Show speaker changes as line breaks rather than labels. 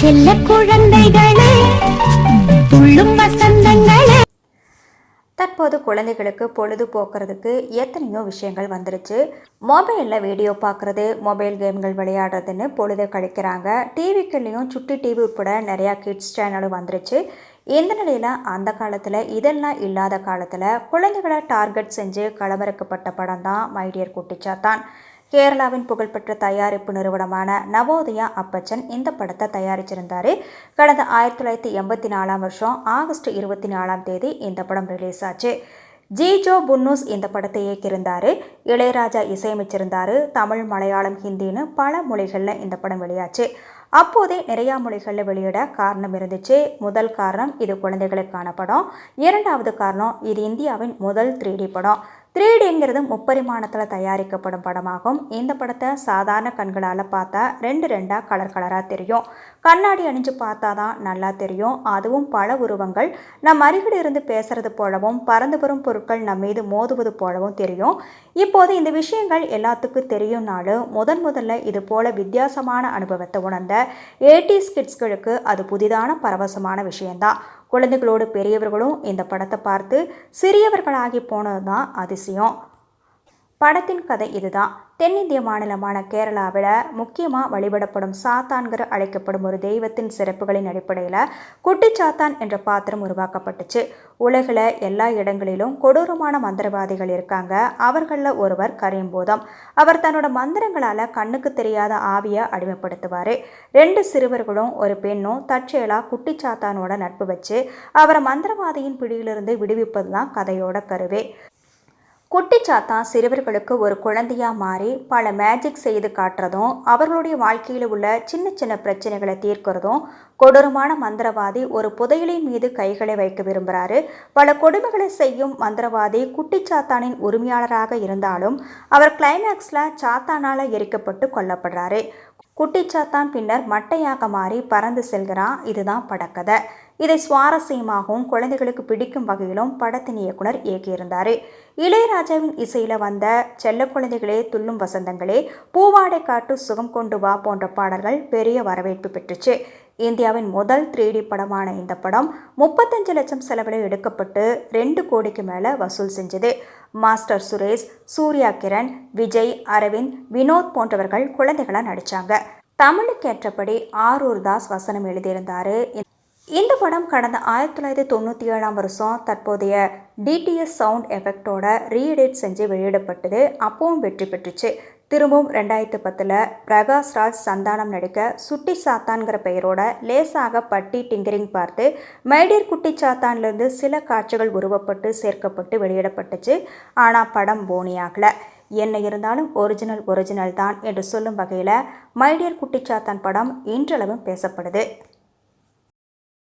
செல்ல குழந்தைகளே துள்ளும் வசந்தங்களே.
தற்போது குழந்தைகளுக்கு பொழுது போக்குறதுக்கு எத்தனையோ விஷயங்கள் வந்துருச்சு. மொபைலில் வீடியோ பார்க்குறது மொபைல் கேம்கள் விளையாடுறதுன்னு பொழுது கழிக்கிறாங்க. டிவிக்குள்ளேயும் சுட்டி டிவி உட்பட நிறையா கிட்ஸ் சேனலும் வந்துருச்சு. இந்த நிலையில் அந்த காலத்தில் இதெல்லாம் இல்லாத காலத்தில் குழந்தைகளை டார்கெட் செஞ்சு களமிறக்கப்பட்ட படம் தான் மைடியர் குட்டிச்சாத்தான். கேரளாவின் புகழ்பெற்ற தயாரிப்பு நிறுவனமான நவோதயா அப்பச்சன் இந்த படத்தை தயாரிச்சிருந்தாரு. கடந்த ஆயிரத்தி தொள்ளாயிரத்தி எண்பத்தி நாலாம் வருஷம் ஆகஸ்ட் இருபத்தி நாலாம் தேதி இந்த படம் ரிலீஸ் ஆச்சு. ஜிஜோ புன்னூஸ் இந்த படத்தை இயக்கியிருந்தாரு. இளையராஜா இசையமைச்சிருந்தாரு. தமிழ் மலையாளம் ஹிந்தின்னு பல மொழிகளில் இந்த படம் வெளியாச்சு. அப்போதே நிறையா மொழிகளில் வெளியிட காரணம் இருந்துச்சு. முதல் காரணம் இது குழந்தைகளுக்கான படம். இரண்டாவது காரணம் இது இந்தியாவின் முதல் த்ரீடி படம். த்ரீ டிங்கிறது முப்பரிமாணத்தில் தயாரிக்கப்படும் படமாகும். இந்த படத்தை சாதாரண கண்களால் பார்த்தா ரெண்டு ரெண்டாக கலர் கலராக தெரியும். கண்ணாடி அணிஞ்சு பார்த்தா தான் நல்லா தெரியும். அதுவும் பல உருவங்கள். நம் அருகில் இருந்து பேசுறது போலவும் பறந்து வரும் பொருட்கள் நம் மீது மோதுவது போலவும் தெரியும். இப்போது இந்த விஷயங்கள் எல்லாத்துக்கும் தெரியும்னாலும் முதன் முதல்ல இது போல வித்தியாசமான அனுபவத்தை உணர்ந்த ஏடிஸ் கிட்ஸ்களுக்கு அது புதிதான பரவசமான விஷயம்தான். குழந்தைகளோடு பெரியவர்களும் இந்த படத்தை பார்த்து சிறியவர்களாகி போனது தான் அதிசயம். படத்தின் கதை இதுதான். தென்னிந்திய மாநிலமான கேரளாவில் முக்கியமாக வழிபடப்படும் சாத்தான்கிற அழைக்கப்படும் ஒரு தெய்வத்தின் சிறப்புகளின் அடிப்படையில் குட்டிச்சாத்தான் என்ற பாத்திரம் உருவாக்கப்பட்டுச்சு. உலகில் எல்லா இடங்களிலும் கொடூரமான மந்திரவாதிகள் இருக்காங்க. அவர்களில் ஒருவர் கரீம்பூதம் அவர் தன்னோட மந்திரங்களால் கண்ணுக்கு தெரியாத ஆவியை அடிமைப்படுத்துவார். ரெண்டு சிறுவர்களும் ஒரு பெண்ணும் தற்செயலாக குட்டிச்சாத்தானோட நட்பு வச்சு அவரை மந்திரவாதியின் பிடியிலிருந்து விடுவிப்பது தான் கதையோட கருவே. குட்டிச்சாத்தா சிறுவர்களுக்கு ஒரு குழந்தையா மாறி பல மேஜிக் செய்து காட்டுறதும் அவர்களுடைய வாழ்க்கையில் உள்ள சின்ன சின்ன பிரச்சனைகளை தீர்க்கிறதும் கொடூரமான மந்திரவாதி ஒரு புதையலின் மீது கைகளை வைக்க விரும்புகிறாரு பல கொடுமைகளை செய்யும் மந்திரவாதி குட்டிச்சாத்தானின் உரிமையாளராக இருந்தாலும் அவர் கிளைமேக்ஸில் சாத்தானால் எரிக்கப்பட்டு கொல்லப்படுறாரு. குட்டிச்சாத்தான் பின்னர் மட்டையாக மாறி பறந்து செல்கிறான். இதுதான் படக்கதை. இதை சுவாரஸ்யமாகவும் குழந்தைகளுக்கு பிடிக்கும் வகையிலும் படத்தின் இயக்குனர் இயக்கியிருந்தார். இளையராஜாவின் இசையில் வந்த செல்ல குழந்தைகளே துள்ளும் வசந்தங்களே பூவாடை காட்டு சுகம் கொண்டு வா போன்ற பாடல்கள் பெரிய வரவேற்பு பெற்றுச்சு. இந்தியாவின் முதல் த்ரீ டி படமான இந்த படம் முப்பத்தஞ்சு லட்சம் செலவில் எடுக்கப்பட்டு ரெண்டு கோடிக்கு மேலே வசூல் செஞ்சது. மாஸ்டர் சுரேஷ் சூர்யா கிரண் விஜய் அரவிந்த் வினோத் போன்றவர்கள் குழந்தைகளாக நடித்தாங்க தமிழுக்கு ஏற்றபடி ஆரூர் தாஸ் வசனம் எழுதியிருந்தார். இந்த படம் கடந்த ஆயிரத்தி தொள்ளாயிரத்தி தொண்ணூற்றி ஏழாம் வருஷம் தற்போதைய டிடிஎஸ் சவுண்ட் எஃபெக்டோட ரீஎடிட் செஞ்சு வெளியிடப்பட்டது. அப்பவும் வெற்றி பெற்றுச்சு. திரும்பவும் ரெண்டாயிரத்து பத்தில் பிரகாஷ் ராஜ் சந்தானம் நடிக்க சுட்டி சாத்தான்கிற பெயரோட லேசாக பட்டி டிங்கரிங் பார்த்து மைடியர் குட்டி சாத்தான்லேருந்து சில காட்சிகள் உருவப்பட்டு சேர்க்கப்பட்டு வெளியிடப்பட்டுச்சு. ஆனால் படம் போனியாகலை என்ன இருந்தாலும் ஒரிஜினல் ஒரிஜினல் தான் என்று சொல்லும் வகையில் மைடியர் குட்டிச்சாத்தான் படம் இன்றளவும் பேசப்படுது.